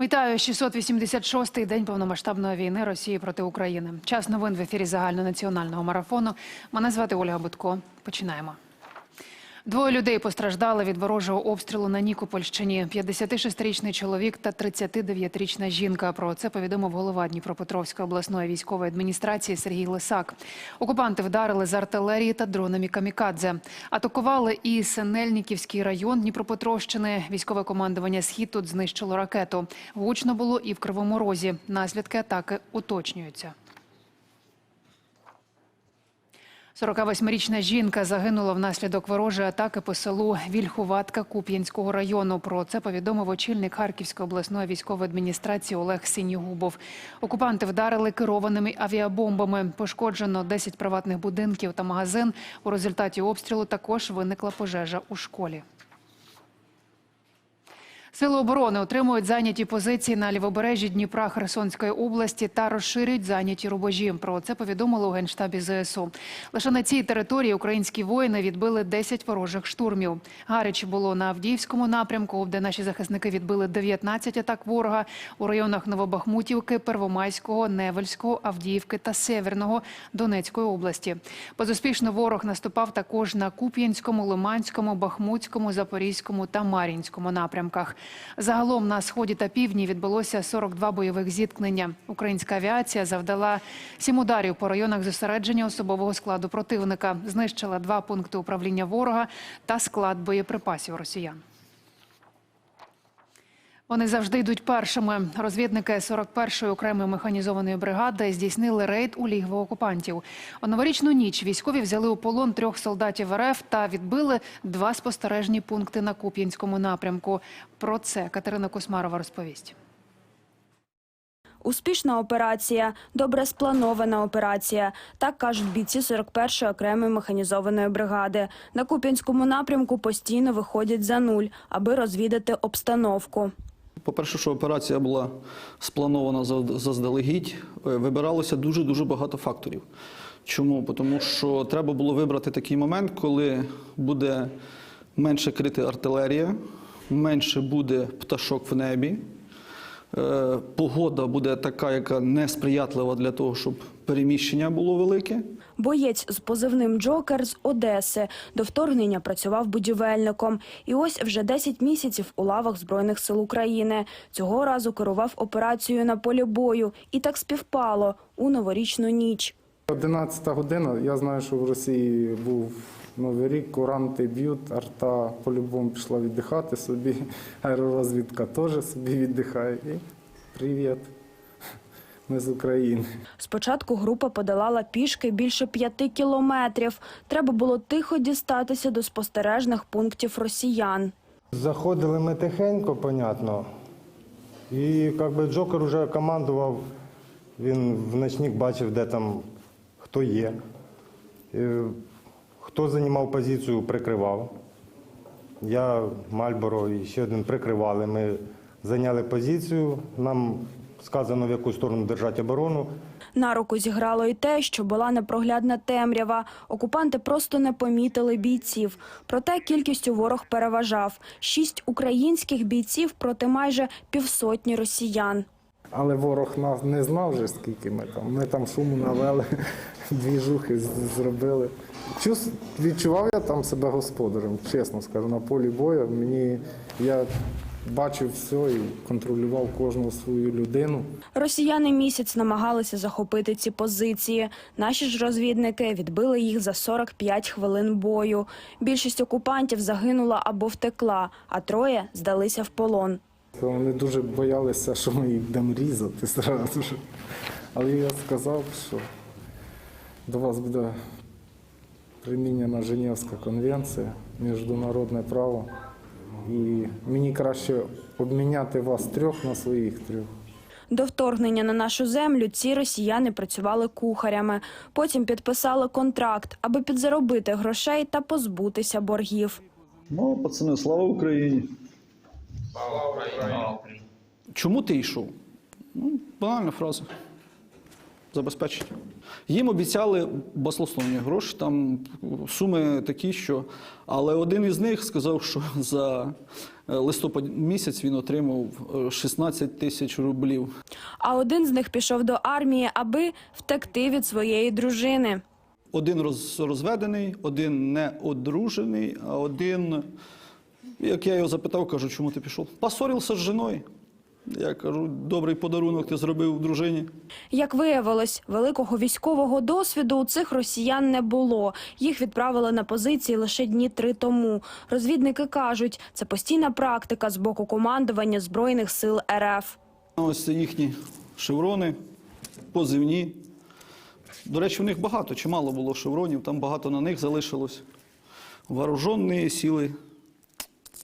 Вітаю 686-й день повномасштабної війни Росії проти України. Час новин в ефірі загальнонаціонального марафону. Мене звати Ольга Будко. Починаємо. Двоє людей постраждали від ворожого обстрілу на Нікопольщині. 56-річний чоловік та 39-річна жінка. Про це повідомив голова Дніпропетровської обласної військової адміністрації Сергій Лисак. Окупанти вдарили з артилерії та дронами камікадзе. Атакували і Синельниківський район Дніпропетровщини. Військове командування «Схід» тут знищило ракету. Гучно було і в Кривому Розі. Наслідки атаки уточнюються. 48-річна жінка загинула внаслідок ворожої атаки по селу Вільхуватка Куп'янського району. Про це повідомив очільник Харківської обласної військової адміністрації Олег Сінігубов. Окупанти вдарили керованими авіабомбами. Пошкоджено 10 приватних будинків та магазин. У результаті обстрілу також виникла пожежа у школі. Сили оборони отримують зайняті позиції на лівобережжі Дніпра Херсонської області та розширюють зайняті рубежі. Про це повідомили у генштабі ЗСУ. Лише на цій території українські воїни відбили 10 ворожих штурмів. Гаряче було на Авдіївському напрямку, де наші захисники відбили 19 атак ворога у районах Новобахмутівки, Первомайського, Невельського, Авдіївки та Северного Донецької області. Безуспішно ворог наступав також на Куп'янському, Лиманському, Бахмутському, Запорізькому та Мар'їнському напрямках. Загалом на сході та півдні відбулося 42 бойових зіткнення. Українська авіація завдала сім ударів по районах зосередження особового складу противника, знищила два пункти управління ворога та склад боєприпасів росіян. Вони завжди йдуть першими. Розвідники 41-ї окремої механізованої бригади здійснили рейд у лігви окупантів. У новорічну ніч військові взяли у полон трьох солдатів РФ та відбили два спостережні пункти на Куп'янському напрямку. Про це Катерина Космарова розповість. Успішна операція, добре спланована операція. Так кажуть бійці 41-ї окремої механізованої бригади. На Куп'янському напрямку постійно виходять за нуль, аби розвідати обстановку. По-перше, що операція була спланована заздалегідь, е, вибиралося дуже-дуже багато факторів. Чому? Тому що треба було вибрати такий момент, коли буде менше крити артилерія, менше буде пташок в небі, погода буде така, яка несприятлива для того, щоб переміщення було велике. Боєць з позивним Джокер з Одеси до вторгнення працював будівельником. І ось вже 10 місяців у лавах Збройних сил України. Цього разу керував операцією на полі бою. І так співпало у новорічну ніч. 11 година. Я знаю, що в Росії був Новий рік, куранти б'ють, арта по-любому пішла віддихати собі, аеророзвідка теж собі віддихає. І привіт, ми з України. Спочатку група подолала пішки більше п'яти кілометрів. Треба було тихо дістатися до спостережних пунктів росіян. Заходили ми тихенько, понятно. І як би Джокер вже командував, він в ночник бачив, де там хто є. Хто займав позицію, прикривав. Я, Мальборо і ще один прикривали. Ми зайняли позицію. Нам сказано, в яку сторону держати оборону. На руку зіграло і те, що була непроглядна темрява. Окупанти просто не помітили бійців. Проте кількістю ворог переважав. Шість українських бійців проти майже півсотні росіян. Але ворог нас не знав вже, скільки ми там. Ми там шуму навели, дві жухи зробили. Чус, відчував я там себе господарем, чесно скажу, на полі бою. Мені я бачив все і контролював кожну свою людину. Росіяни місяць намагалися захопити ці позиції. Наші ж розвідники відбили їх за 45 хвилин бою. Більшість окупантів загинула або втекла, а троє здалися в полон. Вони дуже боялися, що ми їх будемо різати зразу ж. Але я сказав, що до вас буде примінена Женевська конвенція, міжнародне право. І мені краще обміняти вас трьох на своїх трьох. До вторгнення на нашу землю ці росіяни працювали кухарями. Потім підписали контракт, аби підзаробити грошей та позбутися боргів. Ну, пацани, слава Україні! Чому ти йшов? Ну, банальна фраза. забезпечення. Їм обіцяли баслословні гроші, там суми такі, що. Але один із них сказав, що за е, листопад місяць він отримав е, 16 тисяч рублів. А один з них пішов до армії, аби втекти від своєї дружини. Один розведений, один не одружений, а один, як я його запитав, кажу, чому ти пішов? Поссорився з жіною. Я кажу, добрий подарунок ти зробив дружині. Як виявилось, великого військового досвіду у цих росіян не було. Їх відправили на позиції лише дні три тому. Розвідники кажуть, це постійна практика з боку командування збройних сил РФ. Ось це їхні шеврони, позивні. До речі, в них багато, чимало було шевронів, там багато на них залишилось. Вооружені сили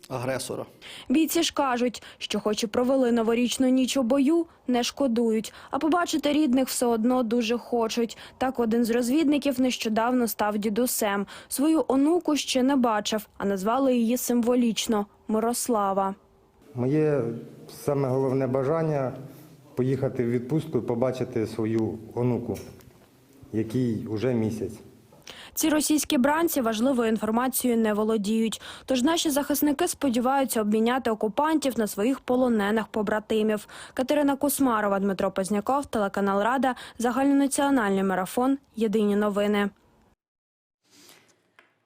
агресора. Бійці ж кажуть, що хоч і провели новорічну ніч у бою, не шкодують, а побачити рідних все одно дуже хочуть. Так один з розвідників нещодавно став дідусем. Свою онуку ще не бачив, а назвали її символічно Мирослава. Моє саме головне бажання поїхати в відпустку і побачити свою онуку, який уже місяць. Ці російські бранці важливою інформацією не володіють. Тож наші захисники сподіваються обміняти окупантів на своїх полонених побратимів. Катерина Кусмарова, Дмитро Позняков, телеканал Рада, загальнонаціональний марафон. Єдині новини.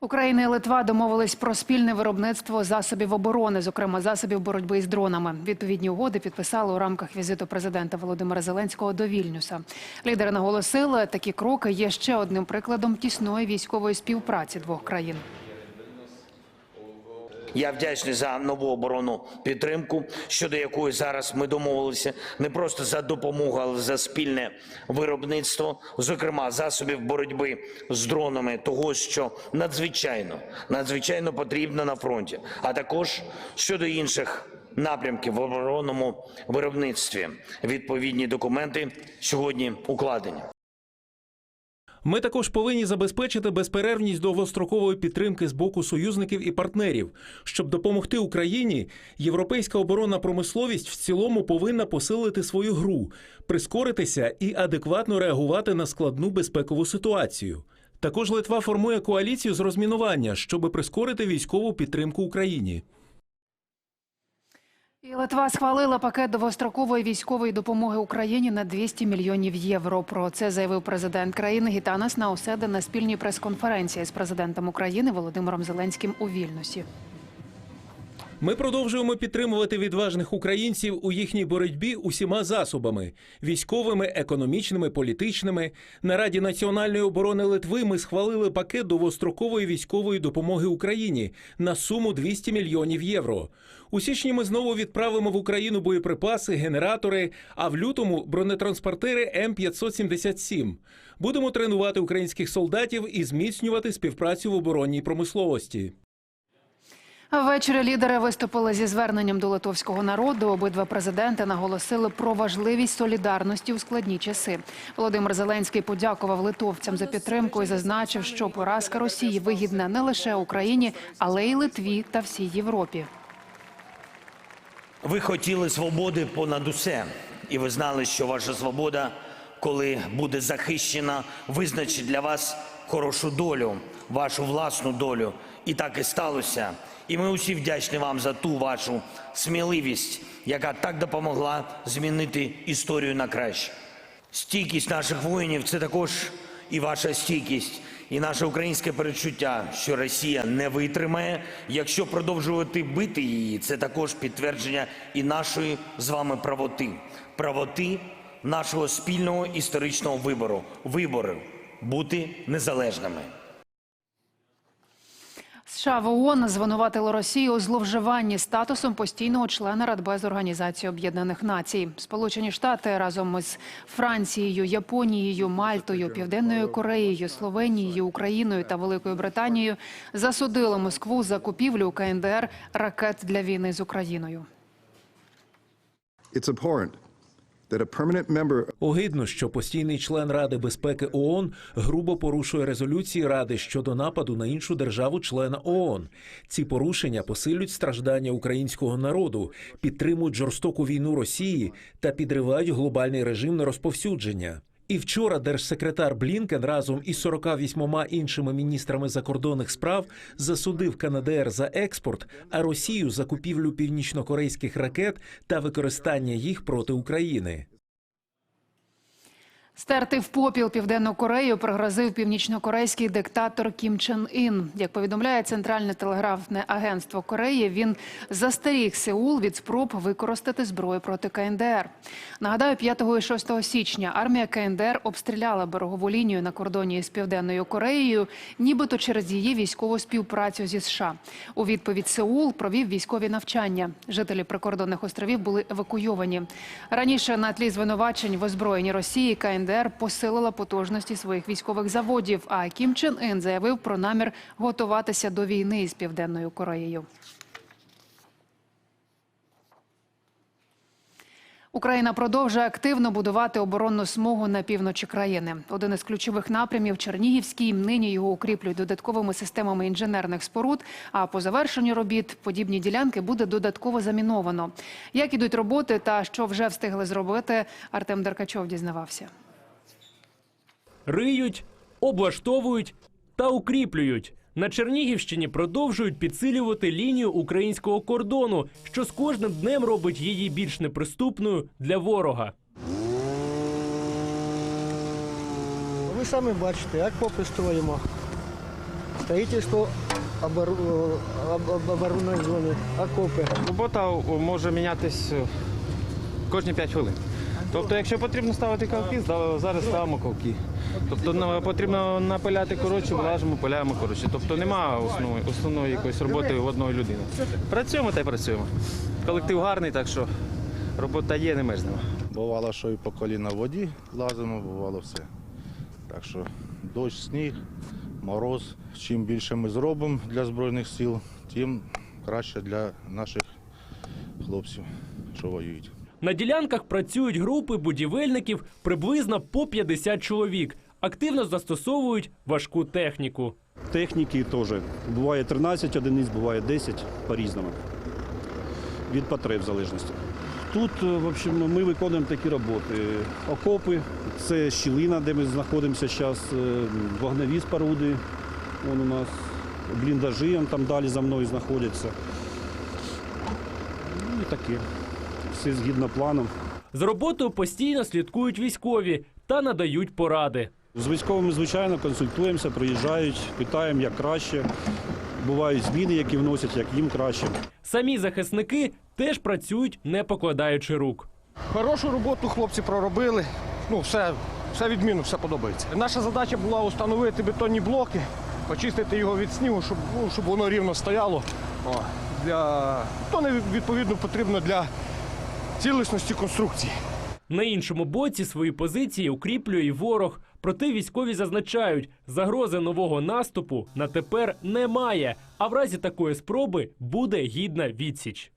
Україна і Литва домовились про спільне виробництво засобів оборони, зокрема засобів боротьби із дронами. Відповідні угоди підписали у рамках візиту президента Володимира Зеленського до Вільнюса. Лідери наголосили, такі кроки є ще одним прикладом тісної військової співпраці двох країн. Я вдячний за нову оборонну підтримку, щодо якої зараз ми домовилися не просто за допомогу, але за спільне виробництво, зокрема засобів боротьби з дронами, того, що надзвичайно надзвичайно потрібно на фронті, а також щодо інших напрямків в оборонному виробництві. Відповідні документи сьогодні укладені. Ми також повинні забезпечити безперервність довгострокової підтримки з боку союзників і партнерів. Щоб допомогти Україні, європейська оборонна промисловість в цілому повинна посилити свою гру, прискоритися і адекватно реагувати на складну безпекову ситуацію. Також Литва формує коаліцію з розмінування, щоб прискорити військову підтримку Україні. І Литва схвалила пакет довгострокової військової допомоги Україні на 200 мільйонів євро. Про це заявив президент країни Гітанас Науседа на спільній прес-конференції з президентом України Володимиром Зеленським у Вільнюсі. Ми продовжуємо підтримувати відважних українців у їхній боротьбі усіма засобами військовими, економічними, політичними. На Раді національної оборони Литви ми схвалили пакет довгострокової військової допомоги Україні на суму 200 мільйонів євро. У січні ми знову відправимо в Україну боєприпаси, генератори, а в лютому бронетранспортери М577. Будемо тренувати українських солдатів і зміцнювати співпрацю в оборонній промисловості. Ввечері лідери виступили зі зверненням до литовського народу. Обидва президенти наголосили про важливість солідарності у складні часи. Володимир Зеленський подякував литовцям за підтримку і зазначив, що поразка Росії вигідна не лише Україні, але й Литві та всій Європі. Ви хотіли свободи понад усе, і ви знали, що ваша свобода, коли буде захищена, визначить для вас хорошу долю, вашу власну долю. І так і сталося. І ми усі вдячні вам за ту вашу сміливість, яка так допомогла змінити історію на краще. Стійкість наших воїнів це також і ваша стійкість, і наше українське перечуття, що Росія не витримає. Якщо продовжувати бити її, це також підтвердження і нашої з вами правоти, правоти нашого спільного історичного вибору, вибору бути незалежними. США в ООН звинуватили Росію у зловживанні статусом постійного члена Радбез Організації Об'єднаних Націй. Сполучені Штати разом із Францією, Японією, Мальтою, Південною Кореєю, Словенією, Україною та Великою Британією засудили Москву за купівлю КНДР ракет для війни з Україною. It's Огидно, що постійний член Ради безпеки ООН грубо порушує резолюції Ради щодо нападу на іншу державу-члена ООН. Ці порушення посилюють страждання українського народу, підтримують жорстоку війну Росії та підривають глобальний режим на розповсюдження. І вчора держсекретар Блінкен разом із 48 іншими міністрами закордонних справ засудив КНДР за експорт, а Росію за купівлю північнокорейських ракет та використання їх проти України. Стерти в попіл Південну Корею пригрозив північнокорейський диктатор Кім Чен Ін. Як повідомляє Центральне телеграфне агентство Кореї, він застеріг Сеул від спроб використати зброю проти КНДР. Нагадаю, 5 і 6 січня армія КНДР обстріляла берегову лінію на кордоні з Південною Кореєю, нібито через її військову співпрацю зі США. У відповідь Сеул провів військові навчання. Жителі прикордонних островів були евакуйовані. Раніше на тлі звинувачень в озброєнні Росії КНДР посилила потужності своїх військових заводів. А Кім Чен Ін заявив про намір готуватися до війни із Південною Кореєю. Україна продовжує активно будувати оборонну смугу на півночі країни. Один із ключових напрямів Чернігівський. Нині його укріплюють додатковими системами інженерних споруд. А по завершенню робіт подібні ділянки буде додатково заміновано. Як ідуть роботи та що вже встигли зробити, Артем Деркачов дізнавався. Риють, облаштовують та укріплюють. На Чернігівщині продовжують підсилювати лінію українського кордону, що з кожним днем робить її більш неприступною для ворога. Ви самі бачите, як попи строїмо. Строїтельство обор- об- об- оборонної зони, окопи. Робота може мінятись кожні 5 хвилин. Тобто, якщо потрібно ставити калки, зда- зараз ставимо калки. Тобто потрібно напиляти коротше, влажимо, пиляємо коротше. Тобто немає основної, основної якоїсь роботи в одної людини. Працюємо та й працюємо. Колектив гарний, так що робота є, не мерзнемо. Бувало, що і по коліна в воді лазимо, бувало все. Так що дощ, сніг, мороз. Чим більше ми зробимо для Збройних сил, тим краще для наших хлопців, що воюють. На ділянках працюють групи будівельників приблизно по 50 чоловік. Активно застосовують важку техніку. Техніки теж. Буває 13 одиниць, буває 10 по-різному. Від потреб залежності. Тут е, в общем, ми виконуємо такі роботи. Окопи, це щілина, де ми знаходимося зараз, вогневі споруди. Вон у нас бліндажі там далі за мною знаходяться. Ну і таке. Все згідно плану. За роботою постійно слідкують військові та надають поради. З військовими, звичайно, консультуємося, приїжджають, питаємо, як краще. Бувають зміни, які вносять, як їм краще. Самі захисники теж працюють, не покладаючи рук. Хорошу роботу хлопці проробили. Ну, все, все відмінно, все подобається. Наша задача була установити бетонні блоки, очистити його від снігу, щоб, ну, щоб воно рівно стояло. О, для... То не відповідно потрібно для цілісності конструкції. На іншому боці свої позиції укріплює і ворог. Проте військові зазначають, загрози нового наступу на тепер немає. А в разі такої спроби буде гідна відсіч.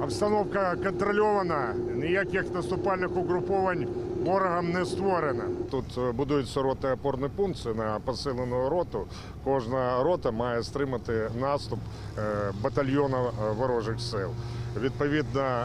Обстановка контрольована, ніяких наступальних угруповань ворогом не створено. Тут е, будується рота опорний пункт це на посилену роту. Кожна рота має стримати наступ е, батальйону е, ворожих сил. Відповідно,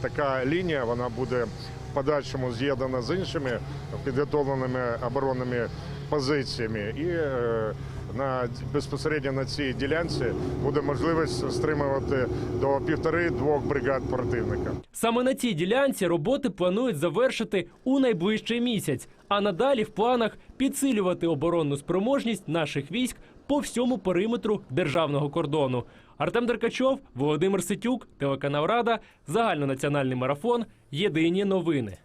така лінія вона буде в подальшому з'єднана з іншими підготовленими оборонними позиціями. І е, на безпосередньо на цій ділянці буде можливість стримувати до півтори-двох бригад противника. Саме на цій ділянці роботи планують завершити у найближчий місяць. А надалі в планах підсилювати оборонну спроможність наших військ по всьому периметру державного кордону. Артем Деркачов, Володимир Ситюк, телеканал Рада, загальнонаціональний марафон. Єдині новини.